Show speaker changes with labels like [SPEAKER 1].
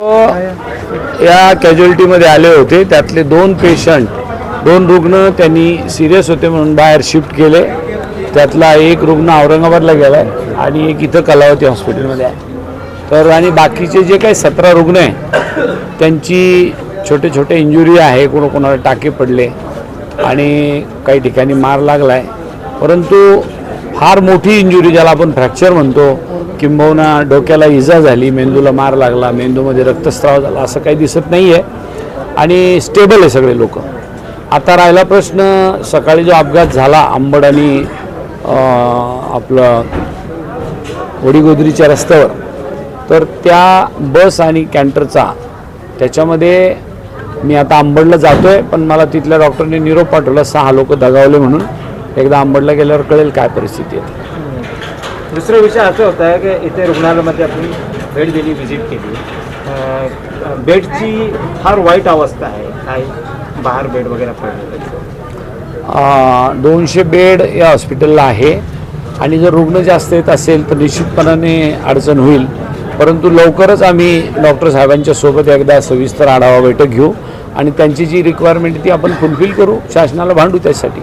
[SPEAKER 1] या कॅज्युअलिटीमध्ये आले होते. त्यातले दोन पेशंट दोन रुग्ण त्यांनी सिरियस होते म्हणून बाहेर शिफ्ट केले. त्यातला एक रुग्ण औरंगाबादला गेला आहे आणि एक इथं कलावती हॉस्पिटलमध्ये आहे. तर आणि बाकीचे जे काही सतरा रुग्ण आहे त्यांची छोटे छोटे इंजुरी आहे कोणाकोणाला टाके पडले आणि काही ठिकाणी मार लागला आहे परंतु फार मोठी इंजुरी ज्याला आपण फ्रॅक्चर म्हणतो किंबहुना डोक्याला इजा झाली मेंदूला मार लागला मेंदूमध्ये रक्तस्राव झाला असं काही दिसत नाही आहे आणि स्टेबल आहे सगळे लोक. आता राहिला प्रश्न सकाळी जो अपघात झाला आंबड आणि आपलं वडीगोदरीच्या रस्त्यावर तर त्या बस आणि कॅन्टरचा त्याच्यामध्ये मी आता आंबडला जातो आहे पण मला तिथल्या डॉक्टरने निरोप पाठवला सहा लोक दगावले म्हणून. एकदा आंबडला गेल्यावर कळेल काय परिस्थिती आहे.
[SPEAKER 2] दुसरा विषय असं होता आहे की इथे रुग्णालयामध्ये आपण भेट दिली व्हिजिट केली. बेडची फार वाईट अवस्था आहे. काय? बाहेर बेड वगैरे पडलेले
[SPEAKER 1] दोनशे बेड या हॉस्पिटलला आहे. आणि जर रुग्ण जास्त येत असेल तर निश्चितपणाने अडचण होईल. परंतु लवकरच आम्ही डॉक्टर साहेबांच्या सोबत एकदा सविस्तर आढावा बैठक घेऊ. आणि त्यांची जी रिक्वायरमेंट ती आपण फुलफिल करू. शासनाला भांडू त्यासाठी.